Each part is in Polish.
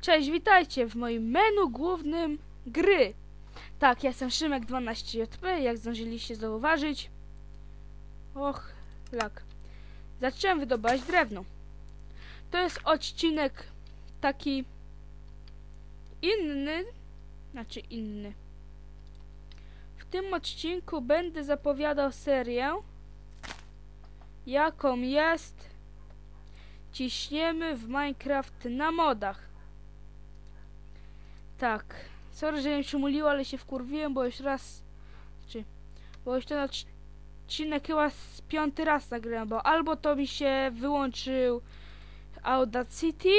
Cześć, witajcie w moim menu głównym gry. Tak, ja jestem Szymek12JP, jak zdążyliście zauważyć. Och, lak. Zacząłem wydobywać drewno. To jest odcinek taki inny, znaczy inny. W tym odcinku będę zapowiadał serię, jaką jest Ciśniemy w Minecraft na modach. Tak. Sorry, że się muliło, ale się wkurwiłem, bo już raz... Czy... Bo już ten odcinek chyba z piąty raz nagrałem, bo albo to mi się wyłączył Audacity,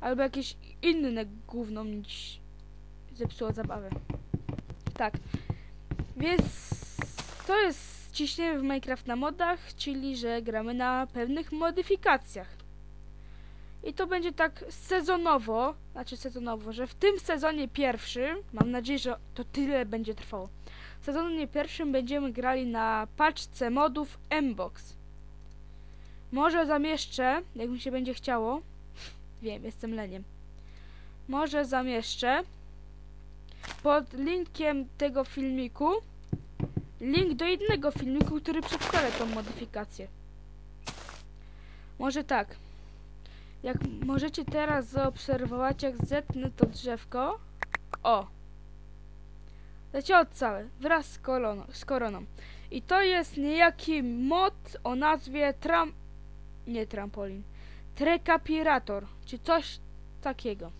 albo jakieś inne gówno mi zepsuło zabawę. Tak. Więc to jest ciśniemy w Minecraft na modach, czyli że gramy na pewnych modyfikacjach. I to będzie tak sezonowo, znaczy sezonowo, że w tym sezonie pierwszym, mam nadzieję, że to tyle będzie trwało. W sezonie pierwszym będziemy grali na paczce modów Mbox. Może zamieszczę, jak mi się będzie chciało. Wiem, jestem leniem. Może zamieszczę pod linkiem tego filmiku link do innego filmiku, który przedstawia tą modyfikację. Może tak. Jak możecie teraz zaobserwować, jak zetnę to drzewko. O! Lecie od całe, wraz z, z koroną. I to jest niejaki mod o nazwie tram... Nie trampolin. Trekapirator, czy coś takiego.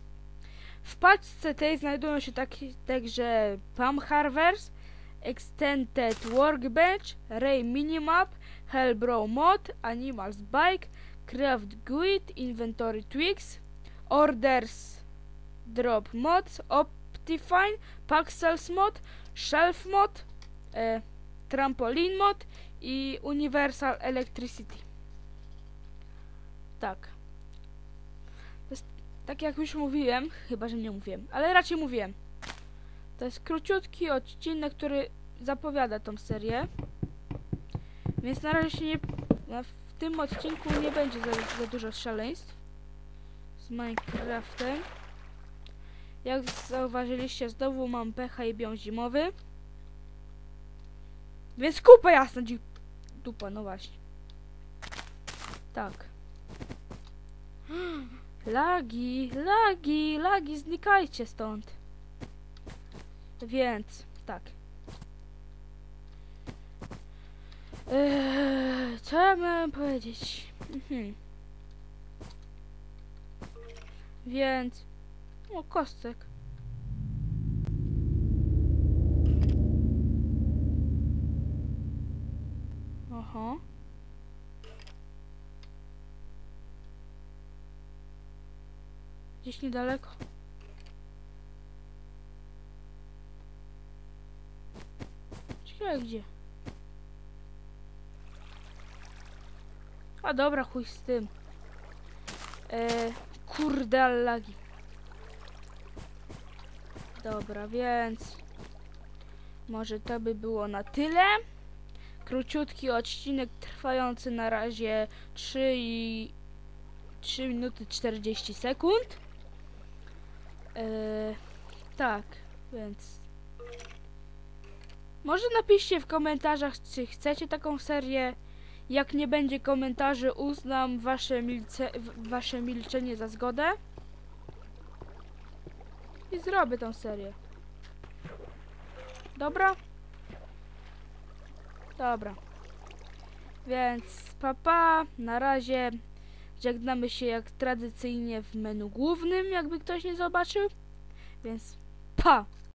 W paczce tej znajdują się takie także Palm Harvest, Extended Workbench, Ray Minimap, Hellbrow Mod, Animals Bike, Craft Guide, Inventory Tweaks, Orders Drop Mods, Optifine, Pixels Mod, Shelf Mod, e, Trampoline Mod i Universal Electricity. Tak. Jest, tak jak już mówiłem, chyba że nie mówiłem, ale raczej mówiłem. To jest króciutki odcinek, który zapowiada tą serię. Więc na razie się nie... W tym odcinku nie będzie za, za dużo szaleństw z Minecraftem. Jak zauważyliście, znowu mam pecha i bią zimowy. Więc kupę jasna. Dupa, no właśnie. Tak. Lagi, lagi, lagi, znikajcie stąd. Więc, tak. Eee, co ja miałem powiedzieć? Mhm. Więc... O, kostek. Oho. Gdzieś niedaleko. Ciekawe gdzie. A dobra, chuj z tym. Eee, kurde lagi. Dobra, więc... Może to by było na tyle. Króciutki odcinek trwający na razie 3 i... 3 minuty 40 sekund. Eee, tak, więc... Może napiszcie w komentarzach, czy chcecie taką serię. Jak nie będzie komentarzy, uznam wasze, milce, wasze milczenie za zgodę. I zrobię tą serię. Dobra? Dobra. Więc papa, na razie żegnamy się jak tradycyjnie w menu głównym, jakby ktoś nie zobaczył. Więc pa!